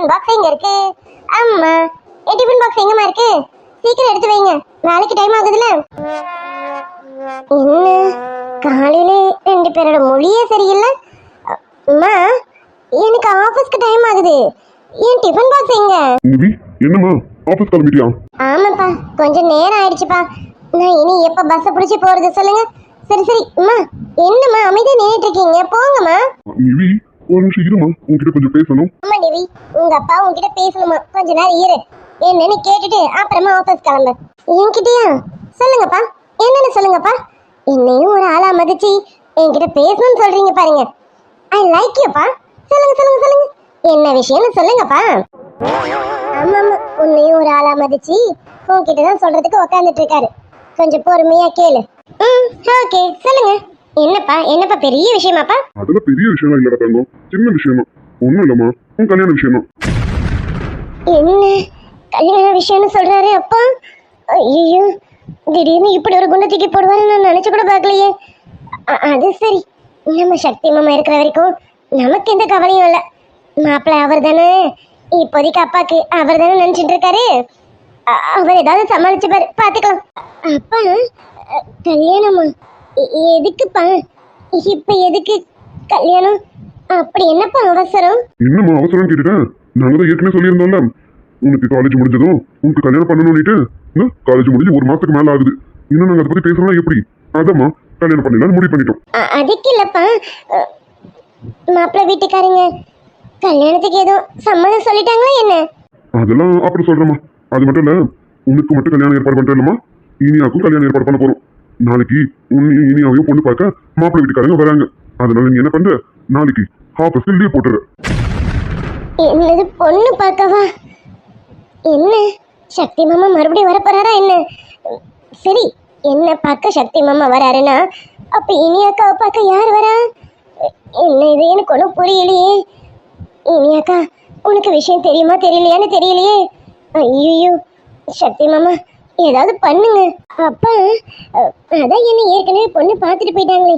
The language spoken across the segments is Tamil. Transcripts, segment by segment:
டிஃபன் பாக்ஸ் எங்க இருக்கு. அம்மா என் டிஃபன் பாக்ஸ் எங்கம்மா இருக்கு? சீக்கிரம் எடுத்து வைங்க. நாளைக்கு டைம் ஆகுதுல என்ன? காலையில ரெண்டு பேரோட மொழியே சரியில்லை. அம்மா எனக்கு ஆபீஸ்க்கு டைம் ஆகுது. என் டிஃபன் பாக்ஸ் எங்க? நிவி என்னம்மா? ஆஃபீஸ் கிளம்பிட்டியா? ஆமாப்பா. கொஞ்சம் நேரம் ஆயிடுச்சுப்பா. நான் இனி எப்ப பஸ் பிடிச்சி போறது சொல்லுங்க. சரி சரி. அம்மா என்னம்மா அமைதியா நின்னுட்டு இருக்கீங்க? போங்கம்மா. நிவி ஒரு நிமிஷம் இருமா? உங்ககிட்ட கொஞ்சம் பேசணும். அம்மா நிவி உங்க அப்பா உங்ககிட்ட பேசணுமா? கொஞ்ச நேரம் இரு. என்னன்னு கேட்டுட்டு அப்புறமா ஆபீஸ் கிளம்பு. என்கிட்டயா? சொல்லுங்கப்பா. என்னன்னு சொல்லுங்கப்பா. என்னையும் ஒரு ஆளா மதிச்சு என்கிட்ட பேசணும்னு சொல்றீங்க பாருங்க. ஐ லைக் யூப்பா சொல்லுங்க சொல்லுங்க சொல்லுங்க. என்ன விஷயம்னு சொல்லுங்கப்பா. ஆமா ஆமா. உன்னையும் ஒரு ஆளா மதிச்சு உன்கிட்ட தான் சொல்றதுக்கு உட்காந்துட்டு இருக்காரு. கொஞ்சம் பொறுமையா கேளு. ம் ஓகே சொல்லுங்க. என்னப்பா என்னப்பா பெரிய விஷயமாப்பா? அதெல்லாம் பெரிய விஷயம் இல்லடா தங்கம். சின்ன விஷயம். ஒன்றும் இல்லைம்மா. உன் கல்யாண விஷயம் என்ன? கல்யாண விஷயம்னு சொல்றாரு அப்பா? ஐயோ திடீர்னு இப்படி ஒரு குண்டை தூக்கி போடுவாரு நான் நினைச்சு கூட பார்க்கலையே. அ- அது சரி. நம்ம சக்தி மாமா இருக்கிற வரைக்கும் நமக்கு எந்த கவலையும் இல்லை. மாப்பிள்ளை அவர் தானே இப்போதைக்கு அப்பாக்கு அவர் தானே நினைச்சிட்டு இருக்காரு. அவர் ஏதாவது சமாளிச்சுப்பாரு. பார்த்துக்கலாம். அப்பா அ, கல்யாணமா? எதுக்குப்பா? இப்ப எதுக்கு கல்யாணம்? அப்படி என்னப்பா அவசரம்? என்னம்மா அவசரம் கேட்டுட்டேன் நாங்க தான் ஏற்கனவே சொல்லியிருந்தோம்ல. உனக்கு காலேஜ் முடிஞ்சதும் உனக்கு கல்யாணம் பண்ணணும்னுட்டு காலேஜ் முடிஞ்சு ஒரு மாசத்துக்கு மேல ஆகுது. இன்னும் நாங்க அதை பத்தி பேசலாம் எப்படி? அதாம்மா கல்யாணம் பண்ணிடலாம் முடிவு பண்ணிட்டோம். அதுக்கு இல்லப்பா. மாப்பிள்ளை வீட்டுக்காரங்க கல்யாணத்துக்கு ஏதோ சம்மதம் சொல்லிட்டாங்களா என்ன? அதெல்லாம் அப்புறம் சொல்றேம்மா. அது மட்டும் இல்ல உனக்கு மட்டும் கல்யாணம் ஏற்பாடு பண்றேன்லம்மா. இனியாக்கும் கல்யாணம் ஏற்பாடு பண்ண போறோம். நாளைக்கு உன்னையும் இனியாவையும் பொண்ணு பார்க்க மாப்பிள்ளை வீட்டுக்காரங்க வராங்க. அதனால நீ என்ன பண்ற? நாளைக்கு ஆஃபீஸ்க்கு லீவ் போட்டுற என்னது பொண்ணு பார்க்கவா? என்ன? சக்தி மாமா மறுபடியும் வரப்போறாரா என்ன? சரி என்ன பார்க்க சக்தி மாமா வராருன்னா அப்ப இனியாக்காவை பார்க்க யார் வரா? என்ன இது? எனக்கு ஒன்றும் புரியலையே. இனியாக்கா உனக்கு விஷயம் தெரியுமா தெரியலையான்னு தெரியலையே. ஐயோ சக்தி மாமா ஏதாவது பண்ணுங்க. அப்பா அதான் என்ன ஏற்கனவே பொண்ணு பார்த்துட்டு போயிட்டாங்களே.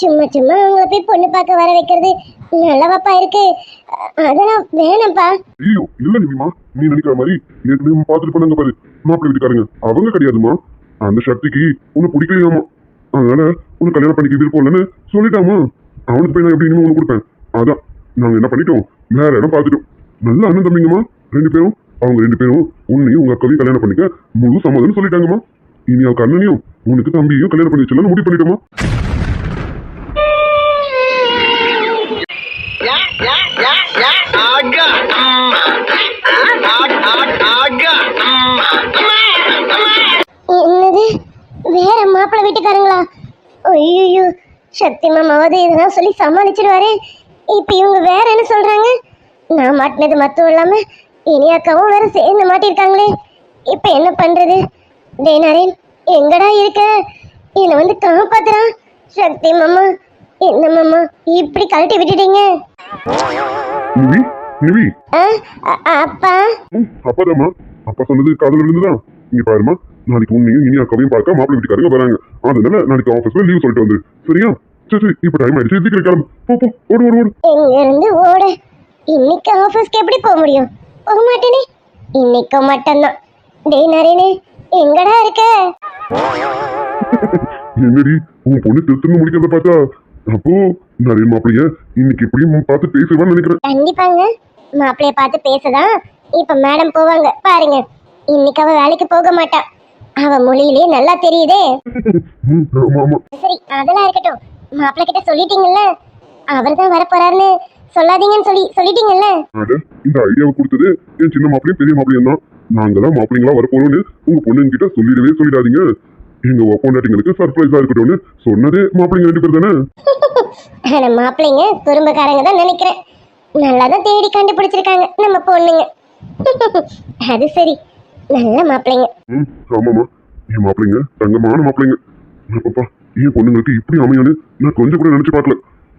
சும்மா சும்மா அவங்கள போய் பொண்ணு பார்க்க வர வைக்கிறது நல்லவாப்பா இருக்கு. அதெல்லாம் வேணாம்ப்பா. ஐயோ இல்ல நிமிமா நீ நினைக்கிற மாதிரி ஏற்கனவே பார்த்துட்டு பண்ணாங்க பாரு. மாப்பிள்ளை வீட்டுக்காரங்க அவங்க கிடையாதுமா. அந்த சக்திக்கு உன்னை பிடிக்கலையாமா. அதனால உனக்கு கல்யாணம் பண்ணிக்க விருப்பம் இல்லைன்னு சொல்லிட்டாமா. அவனுக்கு போய் நான் எப்படி இனிமே உனக்கு கொடுப்பேன்? அதான் நாங்க என்ன பண்ணிட்டோம்? வேற இடம் பார்த்துட்டோம். நல்ல அண்ணன் தம்பிங்கம்மா ரெண்டு பேரும். அவங்க ரெண்டு பேரும் உன்னையும் உங்க அக்காவையும் கல்யாணம் பண்ணிக்க முழு சம்மதம்னு சொல்லிட்டாங்கம்மா. இனி அவங்க அண்ணனையும் உனக்கு தம்பியையும் கல்யாணம் பண்ணி வச்சுலாம் முடிவு பண்ணிட்டோமா என்னது? வேற மாப்பிள்ளை வீட்டுக்காரங்களா? ஐயோ சத்தியமா மாவது இதெல்லாம் சொல்லி சமாளிச்சிருவாரு. இப்போ இவங்க வேற என்ன சொல்றாங்க? நான் மாட்டினது மட்டும் இல்லாம இனி அக்காவும் வேற சேர்ந்து மாட்டிருக்காங்களே. இப்போ என்ன பண்றது? டேய் நரேன் எங்கடா இருக்க? என்னை வந்து காப்பாத்துறான் சக்தி மாமா என்ன மாமா இப்படி கழட்டி விட்டுட்டீங்க? நிவி நிவி. அப்பா. ம், அப்பாதாம்மா அப்பா சொன்னது காதல் விழுந்துதான். இங்க பாருமா நாளைக்கு உன்னையும் இனி அக்காவையும் பார்க்க மாப்பிள்ளை வீட்டுக்காரங்க வராங்க. அதனால நாளைக்கு ஆஃபீஸ்ல லீவ் சொல்லிட்டு வந்து. சரியா? சரி சரி இப்போ டைம் ஆயிடுச்சு. சீக்கிரம் கிளம்பு. போ போ ஓடு ஓடு ஓடு. எங்க இருந்து ஓட? இன்னைக்கு ஆபீஸ்க்கு எப்படி போக முடியும்? போக மாட்டேனே இன்னைக்கு மட்டும்தான். டேய் நரேனே எங்கடா இருக்க? என்னடி உன் பொண்ணு திருத்தணும் முடிக்கிறத பார்த்தா? அப்போ நிறைய மாப்பிள்ளைய இன்னைக்கு எப்படியும் பார்த்து பேசுவான்னு நினைக்கிறேன். கண்டிப்பாங்க. மாப்பிளைய பார்த்து பேசதான் இப்ப மேடம் போவாங்க. பாருங்க இன்னைக்கு அவ வேலைக்கு போக மாட்டா அவ மொழியிலே நல்லா தெரியுதே. சரி அதெல்லாம் இருக்கட்டும். மாப்பிள்ளை கிட்ட சொல்லிட்டீங்கல்ல அவர் தான் வரப்போறாருன்னு. சொல்லாதீங்கன்னு சொல்லி சொல்லிட்டீங்கல்ல? அட இந்த ஐடியாவை கொடுத்தது என் சின்ன மாப்பிளையும் பெரிய மாப்பிளையும் தான். நாங்க தான் மாப்பிள்ளைங்களா வரப்போறோம்னு உங்க பொண்ணுங்கிட்ட சொல்லிடவே சொல்லிடாதீங்க. எங்க பொண்டாட்டிங்களுக்கு சர்ப்ரைஸா இருக்கட்டும்னு சொன்னதே மாப்பிள்ளைங்க ரெண்டு பேர் தானே? ஆனா மாப்பிள்ளைங்க குறும்புக்காரங்க தான் நினைக்கிறேன். நல்லா தான் தேடி கண்டுபிடிச்சிருக்காங்க நம்ம பொண்ணுங்க. அது சரி. நல்ல மாப்பிள்ளைங்க. ம் ஆமாமா என் மாப்பிள்ளைங்க தங்கமான மாப்பிள்ளைங்க. அப்பப்பா என் பொண்ணுங்களுக்கு இப்படி அமையும்னு நான் கொஞ்சம் கூட நினைச்சு பார்க்கல.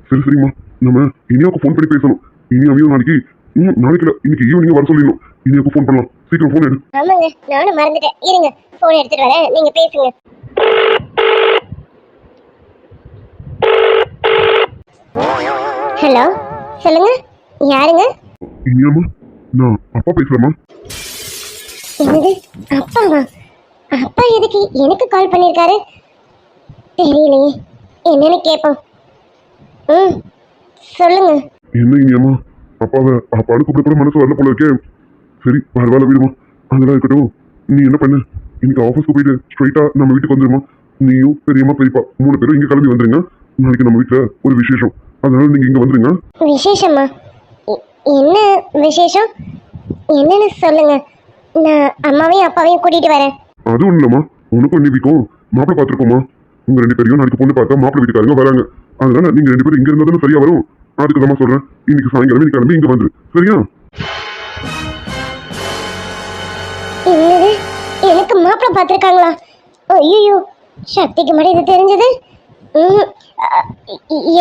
சரி சரிம்மா. நம்ம இனியாவுக்கு ஃபோன் பண்ணி பேசணும். இனியாவையும் நாளைக்கு ம் நாளைக்கு இல்ல, இன்னைக்கு ஈவினிங் வர சொல்லிடணும். இனியாவுக்கு ஃபோன் பண்ணலாம். சீக்கிரம் ஃபோன் எடு. ஆமாங்க நானும் மறந்துட்டேன். இருங்க போன் எடுத்துட்டு வரேன். நீங்க பேசுங்க. ஹலோ சொல்லுங்க. யாருங்க? இனியாமா நான் அப்பா பேசுறேம்மா. என்னது? அப்பாவா? அப்பா எதுக்கு எனக்கு கால் பண்ணியிருக்காரு தெரியலையே. என்னன்னு கேட்போம் ம் சொல்லுங்க. என்ன இனியாமா அப்பாவை அப்பாடு கூப்பிட கூட மனசு வரல போல இருக்கே. சரி பரவாயில்ல விடுமா. அதெல்லாம் இருக்கட்டும். நீ என்ன பண்ணு? இன்னைக்கு ஆஃபீஸ்க்கு போயிட்டு ஸ்ட்ரைட்டா நம்ம வீட்டுக்கு வந்துருமா? நீயும் பெரியம்மா பெரியப்பா மூணு பேரும் இங்க கிளம்பி வந்துருங்க. நாளைக்கு நம்ம வீட்டுல ஒரு விசேஷம். அதனால நீங்க இங்க வந்துருங்க. விசேஷமா? என்ன விசேஷம்? என்னன்னு சொல்லுங்க. நான் அம்மாவையும் அப்பாவையும் கூட்டிட்டு வரேன். அது ஒண்ணும் உனக்கும் நிவிக்கும் மாப்பிள்ளை பார்த்துருக்கோமா உங்க ரெண்டு பேரையும் நாளைக்கு பொண்ணு பார்த்தா மாப்பிள்ளை வீட்டுக்காரங்க வராங்க. அதனால நீங்க ரெண்டு பேரும் இங்க இருந்தா தானே சரியா வரும்? அதுக்கு தான் சொல்றேன். இன்னைக்கு சாயங்காலம் நீ கிளம்பி இங்க வந்துரு சரியா? என்னது? எனக்கு மாப்பிள்ள பார்த்துருக்காங்களா? ஐயோ சக்திக்கு மட்டும் இது தெரிஞ்சது?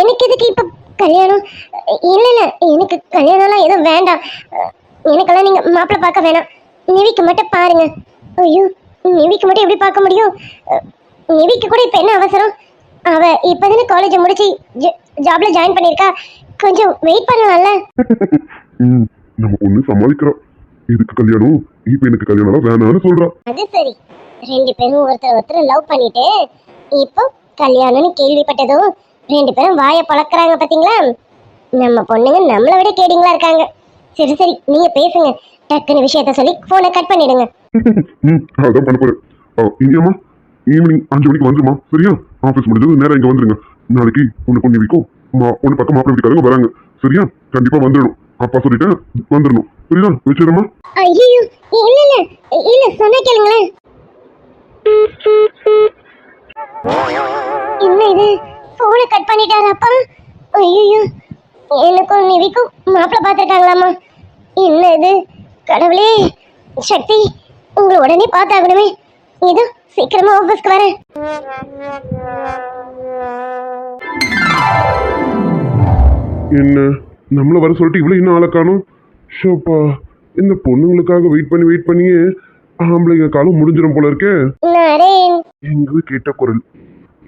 எனக்கு எதுக்கு இப்போ கல்யாணம்? இல்லை இல்லை எனக்கு கல்யாணம்லாம் எதுவும் வேண்டாம். எனக்கெல்லாம் நீங்கள் மாப்பிள்ளை பார்க்க வேணாம். நிவிக்கு மட்டும் பாருங்க. ஐயோ நிவிக்கு மட்டும் எப்படி பார்க்க முடியும்? நிவிக்கு கூட இப்போ என்ன அவசரம்? அவ இப்போதானே காலேஜை முடிச்சு ஜாப்ல ஜாயின் பண்ணியிருக்கா கொஞ்சம் வெயிட் பண்ணலாம்ல. நம்ம பொண்ணு சமாளிக்கிறோம் இதுக்கு கல்யாணம் இப்ப எனக்கு கல்யாணம் வேணாம்னு சொல்றா. அது சரி. ரெண்டு பேரும் ஒருத்தர் ஒருத்தர் லவ் பண்ணிட்டு இப்போ கல்யாணம்னு கேள்விப்பட்டதும் ரெண்டு பேரும் வாயை பழக்கறாங்க பாத்தீங்களா? நம்ம பொண்ணுங்க நம்மளை விட கேடிங்களா இருக்காங்க. சரி சரி நீங்க பேசுங்க. டக்குன்னு விஷயத்த சொல்லி போனை கட் பண்ணிடுங்க. அதான் பண்ண போறேன். ஆ, இனியாம்மா ஈவினிங் அஞ்சு மணிக்கு வந்துருமா? சரியா? ஆஃபீஸ் முடிஞ்சது நேரம் இங்கே வந்துருங்க. நாளைக்கு உனக்கு பொண்ணு விக்கும் மா பக்கம் மாப்பிள்ளை வீட்டுக்காரங்க வராங்க. சரியா? கண்டிப்பா வந்துடணும். அப்பா சொல்லிட்டேன் வந்துடணும். புரியுதா? வச்சிடமா ஐயோ இல்ல இல்ல இல்ல சொன்னா கேளுங்களேன். என்ன இது? போனை கட் பண்ணிட்டாரு அப்பா. ஐயோ எனக்கும் நிவிக்கும் மாப்பிள்ளை பார்த்துருக்காங்களாமா? என்ன இது? கடவுளே சக்தி உங்களை உடனே பார்த்தாகணுமே. இது சீக்கிரமா ஆஃபீஸ்க்கு வரேன். என்ன? நம்மள வர சொல்லிட்டு இவ்வளவு இன்னும் ஆளை காணும்? ஷோப்பா இந்த பொண்ணுங்களுக்காக வெயிட் பண்ணி வெயிட் பண்ணியே ஆம்பளைங்க காலம் முடிஞ்சிடும் போல இருக்கே. எங்கேயோ கேட்ட குரல்?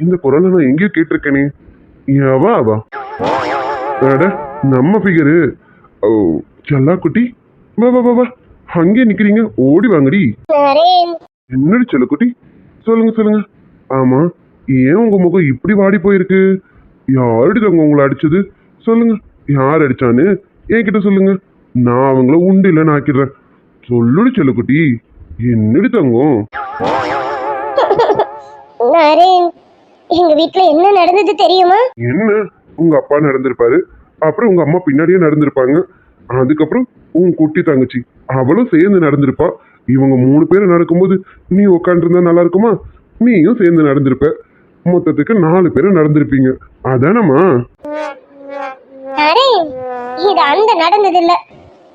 இந்த குரலை நான் எங்கேயோ கேட்டிருக்கேனே. அவா அவா? அட நம்ம ஃபிகரு ஓ செல்லா குட்டி வா வா வா வா. அங்கே நிக்கிறீங்க ஓடி வாங்கடி. என்னடி செல்லக்குட்டி? சொல்லுங்க சொல்லுங்க. ஆமா ஏன் உங்க முகம் இப்படி வாடி போயிருக்கு? யாரடி தங்க உங்களை அடிச்சது? சொல்லுங்க யார் அடிச்சான்னு என்கிட்ட சொல்லுங்க. நான் அவங்கள உண்டு இல்லைன்னு ஆக்கிடுறேன். சொல்லுடி செல்லக்குட்டி என்னடி தங்கம்? நரேன் எங்க வீட்ல என்ன நடந்தது தெரியுமா? என்ன? உங்க அப்பா நடந்திருப்பாரு அப்புறம் உங்க அம்மா பின்னாடியே நடந்திருப்பாங்க. அதுக்கப்புறம் உன் குட்டி தங்கச்சி அவளும் சேர்ந்து நடந்திருப்பா. இவங்க மூணு பேரும் நடக்கும்போது நீ உட்காந்துருந்தா நல்லா இருக்குமா? நீயும் சேர்ந்து நடந்திருப்ப. மொத்தத்துக்கு நாலு பேரும் நடந்திருப்பீங்க. அதானம்மா? அரே இது அந்த நடந்தது இல்ல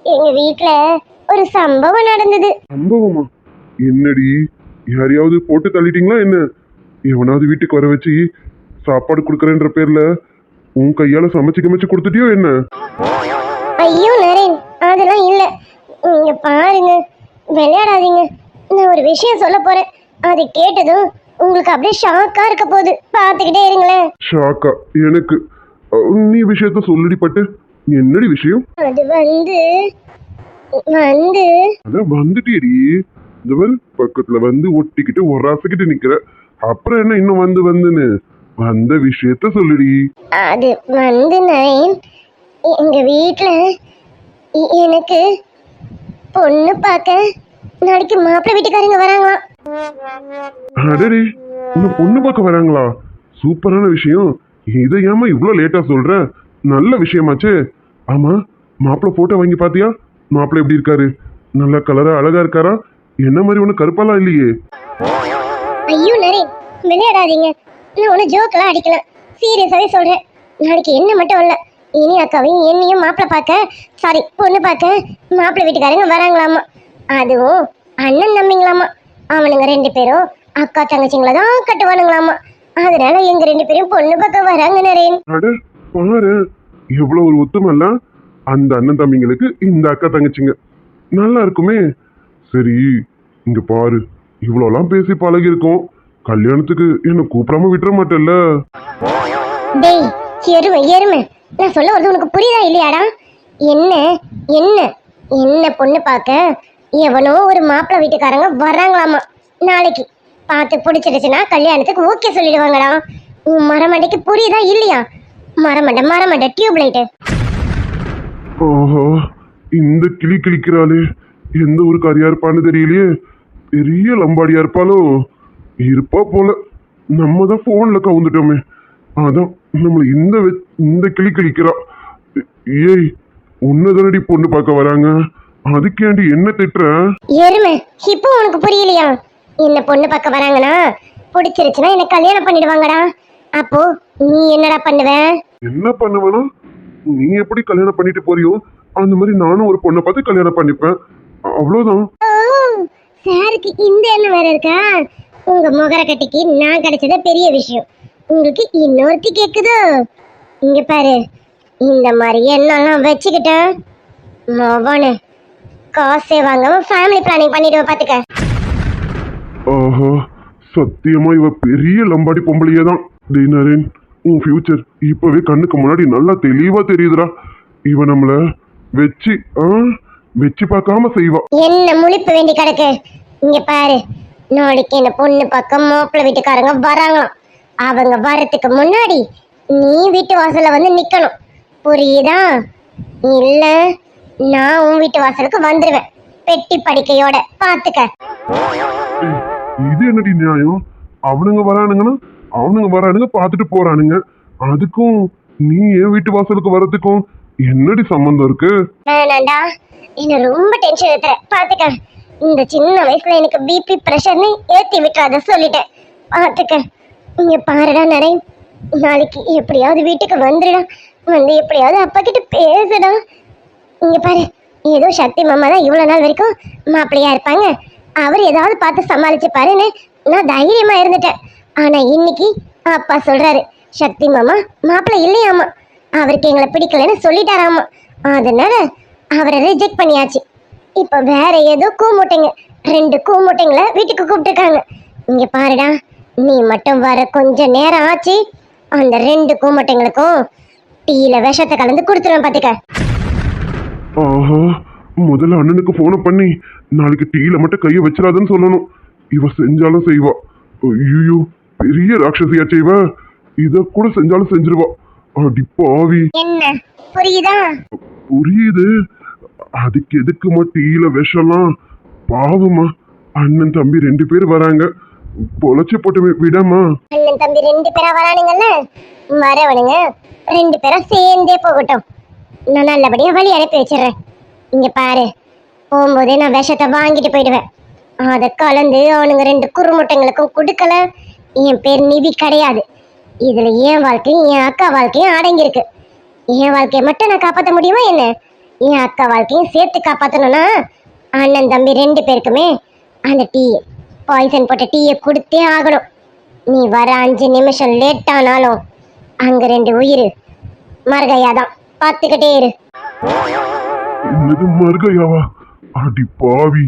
எங்க வீட்ல ஒரு சம்பவம் நடந்தது. சம்பவமா? என்னடி? யாரையாவது போட்டு தள்ளிட்டீங்களா என்ன? எவனாவது வீட்டுக்கு வர வச்சு சாப்பாடு கொடுக்குறேன்ற பேர்ல உன் கையால சமைச்சு கமைச்சு கொடுத்துட்டியோ என்ன? ஐயோ நரேன் அதெல்லாம் இல்ல. இங்க பாருங்க. விளையாடாதீங்க. நான் ஒரு விஷயம் சொல்ல போறேன். அது கேட்டதும் உங்களுக்கு அப்படியே ஷாக்கா இருக்க போகுது. பாத்துக்கிட்டே இருங்களேன். ஷாக்கா எனக்கு. நீ விஷயத்த சொல்லுடி பட்டு. என்னடி விஷயம்? அது வந்து வந்து. அதான் வந்துட்டியடி இந்த மாதிரி பக்கத்துல வந்து ஒட்டிக்கிட்டு ஒரு ராசிக்கிட்டு நிக்கிற. அப்புறம் என்ன இன்னும் வந்து வந்துன்னு? வந்த விஷயத்த சொல்லுடி. அது வந்து நரேன் எங்க வீட்ல எ- எனக்கு பொண்ணு பார்க்க. நாளைக்கு மாப்பிள்ளை வீட்டுக்காரங்க வராங்களாம் அடடே உன்னை பொண்ணு பார்க்க வராங்களா? சூப்பரான விஷயம். இதை ஏமா இவ்வளோ லேட்டா சொல்ற? நல்ல விஷயமாச்சே. ஆமா மாப்பிள்ளை போட்டோ வாங்கி பாத்தியா மாப்பிள்ளை எப்படி இருக்காரு? நல்ல கலரா அழகா இருக்காரா? என்ன மாதிரி ஒண்ணு கருப்பாலாம் இல்லையே. ஐயோ நரேன் விளையாடாதீங்க. நான் ஒன்றும் ஜோக்கெல்லாம் அடிக்கல. சீரியஸாவே சொல்றேன். நாளைக்கு என்ன மட்டும் இல்ல. இனி அக்காவையும் என்னையும் மாப்பிள்ளை பார்க்க சாரி பொண்ணு பார்க்க மாப்பிள்ளை வீட்டுக்காரங்க வராங்களாமா. அதுவும் அண்ணன் தம்பிங்களாமா அவனுங்க ரெண்டு பேரும் அக்கா தங்கச்சிங்களை தான் கட்டுவானுங்களாமா. அதனால எங்க ரெண்டு பேரும் பொண்ணு பார்க்க வராங்க நரேன். பாரு எவ்வளவு ஒரு ஒத்துமல்ல அந்த அண்ணன் தம்பிங்களுக்கு இந்த அக்கா தங்கச்சிங்க. நல்லா இருக்குமே. சரி இங்க பாரு. இவ்வளோலாம் பேசி பழகி இருக்கோம் கல்யாணத்துக்கு என்ன கூப்பிடாம விட்டுற மாட்டேல்ல. டேய் எருமை எருமை. நான் சொல்ல வருது உனக்கு புரியுதா இல்லையாடா? என்ன என்ன என்ன பொண்ணு பார்க்க எவனோ ஒரு மாப்பிள்ளை வீட்டுக்காரங்க வர்றாங்களாமா? நாளைக்கு. பார்த்து பிடிச்சிருச்சுன்னா கல்யாணத்துக்கு ஓகே சொல்லிடுவாங்கடா. உன் மரமண்டைக்கு புரியுதா இல்லையா? மரமண்டை மரமண்டை டியூப் லைட்டு ஓஹோ இந்த கிளி கிளிக்கிறாளே. எந்த ஒரு கரியா இருப்பான்னு தெரியலையே. பெரிய லம்பாடியா இருப்பாளோ. இருப்பா போல. நம்ம தான் ஃபோனில் கவுந்துட்டோமே. அதான் நம்மளை இந்த இந்த கிளி கிளிக்கிறா ஏய் உன்னதனடி பொண்ணு பார்க்க வராங்க? அதுக்கேண்டி என்ன திட்டுற? எருமை இப்போ உனக்கு புரியலையா? என்ன பொண்ணு பார்க்க வராங்கன்னா பிடிச்சிருச்சுன்னா என்ன கல்யாணம் பண்ணிடுவாங்கடா. அப்போ நீ என்னடா பண்ணுவ? என்ன பண்ணுவேனா? நீ எப்படி கல்யாணம் பண்ணிட்டு போறியோ அந்த மாதிரி நானும் ஒரு பொண்ணை பார்த்து கல்யாணம் பண்ணிப்பேன். அவ்வளோதான். ஓ சாருக்கு இந்த எண்ணம் வேற இருக்கா? உங்க முகர கட்டிக்கு நான் கிடைச்சத பெரிய விஷயம். உங்களுக்கு இன்னொருத்தி கேக்குதோ? இங்க பாரு இந்த மாதிரி எண்ணம்லாம் வச்சுக்கிட்டேன் மவனு. காசே வாங்காம ஃபேமிலி பிளானிங் பண்ணிடுவேன் பாத்துக்க. ஆஹா சத்தியமா இவ பெரிய லம்பாடி பொம்பளையே தான். நரேன் உன் ஃபியூச்சர் இப்பவே கண்ணுக்கு முன்னாடி நல்லா தெளிவா தெரியுதுடா. இவ நம்மள வச்சு ஆ வச்சு பார்க்காம செய்வா. என்ன முழிப்பு வேண்டி கிடக்கு? இங்க பாரு நாளைக்கு என்ன பொண்ணு பக்கம் மாப்பிள்ளை வீட்டுக்காரங்க வராங்களாம். அவங்க வர்றதுக்கு முன்னாடி நீ வீட்டு வாசல்ல வந்து நிக்கணும். புரியுதா? இல்ல நான் உன் வீட்டு வாசலுக்கு வந்துருவேன். பெட்டி படிக்கையோட பாத்துக்க. இது என்னடி நியாயம்? அவனுங்க வரானுங்கன்னா அவனுங்க வரானுங்க பார்த்துட்டு போறானுங்க. அதுக்கும் நீ என் வீட்டு வாசலுக்கு வர்றதுக்கும் என்னடி சம்மந்தம் இருக்கு? வேணாண்டா. என்ன ரொம்ப டென்ஷன் ஏத்துற பாத்துக்க. இந்த சின்ன வயசுல எனக்கு பிபி பிரஷர்னு ஏத்தி விட்டுறாத சொல்லிட்டேன். பாத்துக்க. இங்கே பாருடா நரேன் நாளைக்கு எப்படியாவது வீட்டுக்கு வந்துடுடா வந்து எப்படியாவது அப்பா கிட்ட பேசுடா. இங்கே பாரு ஏதோ சக்தி மாமா தான் இவ்வளோ நாள் வரைக்கும் மாப்பிள்ளையா இருப்பாங்க. அவர் ஏதாவது பார்த்து சமாளிச்சு பாருன்னு நான் தைரியமா இருந்துட்டேன். ஆனா இன்னைக்கு அப்பா சொல்றாரு சக்தி மாமா மாப்பிள்ளை இல்லையாமா? அவருக்கு எங்களை பிடிக்கலன்னு சொல்லிட்டாராமா. அதனால அவரை ரிஜெக்ட் பண்ணியாச்சு. இப்போ வேற ஏதோ கூமுட்டைங்க ரெண்டு கூமுட்டைங்களை வீட்டுக்கு கூப்பிட்டுருக்காங்க. இங்கே பாருடா நீ மட்டும் வர கொஞ்ச நேரம் ஆச்சு. அந்த ரெண்டு கூமுட்டைங்களுக்கும் டீல விஷத்தை கலந்து கொடுத்துருவேன் பாத்துக்க. ஆஹா முதல்ல அண்ணனுக்கு போனை பண்ணி நாளைக்கு டீல மட்டும் கையை வச்சிடாதுன்னு சொல்லணும். இவ செஞ்சாலும் செய்வா. ஐயோ பெரிய ராட்சசியாச்சே இவ. இத கூட செஞ்சாலும் செஞ்சிருவா. அடி பாவி. என்ன? புரியுதா? புரியுது. அதுக்கு எதுக்குமா டீல விஷம்லாம்? பாவமா அண்ணன் தம்பி ரெண்டு பேர் வராங்க. பொழைச்சு போட்டு விடாமா? அண்ணன் தம்பி ரெண்டு பேரா வரானுங்கல்ல? வரவனுங்க ரெண்டு பேரும் சேர்ந்தே போகட்டும். நான் நல்லபடியா வழி அனுப்பி வச்சிடுறேன். இங்க பாரு போகும்போதே நான் விஷத்தை வாங்கிட்டு போயிடுவேன். அதை கலந்து அவனுங்க ரெண்டு குறுமுட்டைங்களுக்கும் கொடுக்கல. என் பேர் நிதி கிடையாது. இதுல என் வாழ்க்கையும் என் அக்கா வாழ்க்கையும் அடங்கியிருக்கு. என் வாழ்க்கையை மட்டும் நான் காப்பாற்ற முடியுமா என்ன? என் அக்கா வாழ்க்கையும் சேர்த்து காப்பாற்றணும்னா அண்ணன் தம்பி ரெண்டு பேருக்குமே அந்த டீ பாய்சன் போட்ட டீயை கொடுத்தே ஆகணும். நீ வர அஞ்சு நிமிஷம் லேட் ஆனாலும் அங்க ரெண்டு உயிர். மறுகையாதான் பார்த்துக்கிட்டே இரு. என்னது மறுகையாவா அடி பாவி.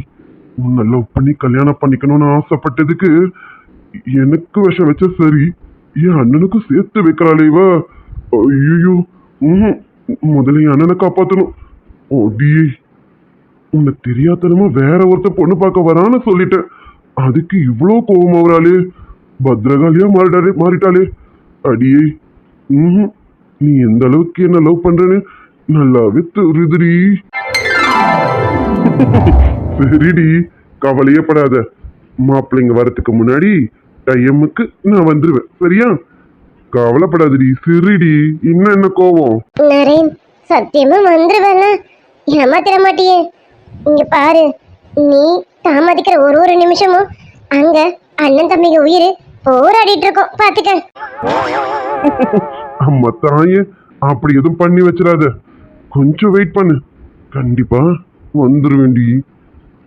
உன்னை லவ் பண்ணி கல்யாணம் பண்ணிக்கணும்னு ஆசைப்பட்டதுக்கு எனக்கு விஷம் வச்ச சரி. என் அண்ணனுக்கும் சேர்த்து வைக்கிறாளே இவ. ஐயோ ம் முதல்ல என் அண்ணனை காப்பாற்றணும் ஓடியே. உன்னை தெரியாதனமா வேற ஒருத்த பொண்ணு பார்க்க வரான்னு சொல்லிட்டேன். அதுக்கு இவ்வளோ கோபம் வராளே பத்ரகாளியா மாறிட்டாலே மாறிட்டாளே. அடியே ம் நீ எந்த அளவுக்கு என்ன லவ் பண்றேன்னு நல்லாவே தெரியுதுடி. சரிடி கவலையே படாத மாப்பிள்ளைங்க வரத்துக்கு முன்னாடி டைமுக்கு நான் வந்துருவேன். சரியா? கவலைப்படாதடி சரிடி. இன்னும் என்ன கோவம்? நரேன் சத்தியமா வந்துருவேல ஏமாத்திர மாட்டியே. இங்க பாரு நீ தாமதிக்கிற ஒரு ஒரு நிமிஷமும் அங்க அண்ணன் தம்பிங்க உயிர் போராடிட்டு இருக்கோம். பாத்துக்க. அம்மா தாயே அப்படி எதுவும் பண்ணி வச்சிடாத. கொஞ்சம் வெயிட் பண்ணு. கண்டிப்பா வந்துருவேண்டி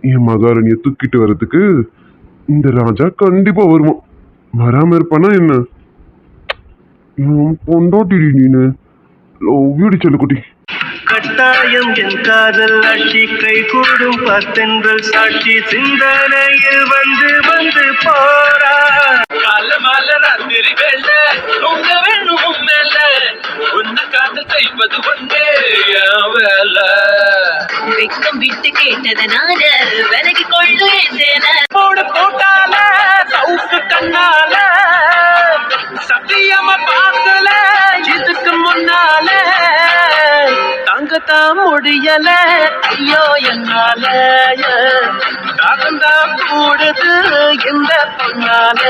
என் மகாராணியை தூக்கிட்டு வர்றதுக்கு இந்த ராஜா கண்டிப்பா வருவான். வராம இருப்பானா என்ன? இவன் நீனு. லவ் வீடு செல்லுக்குட்டி. கட்டாயம் என் காதல் ஆட்சி கை கூடும் பார்த்தென்றல் சாட்சி. சிந்தனையில் வந்து வந்து போறா மால மால ராத்திரி வேல உங்க வேணும் உண்மையில உன்னை காதல் ஒன்றே என் வேலை வெக்கம் விட்டு கேட்டதனால விலகி கொள்ளு என்றேன போட போட்டால சவுக்கு கண்ணால. முடியல. ஐயோ என்னால தாகந்தான் கூடுது இந்த பொண்ணால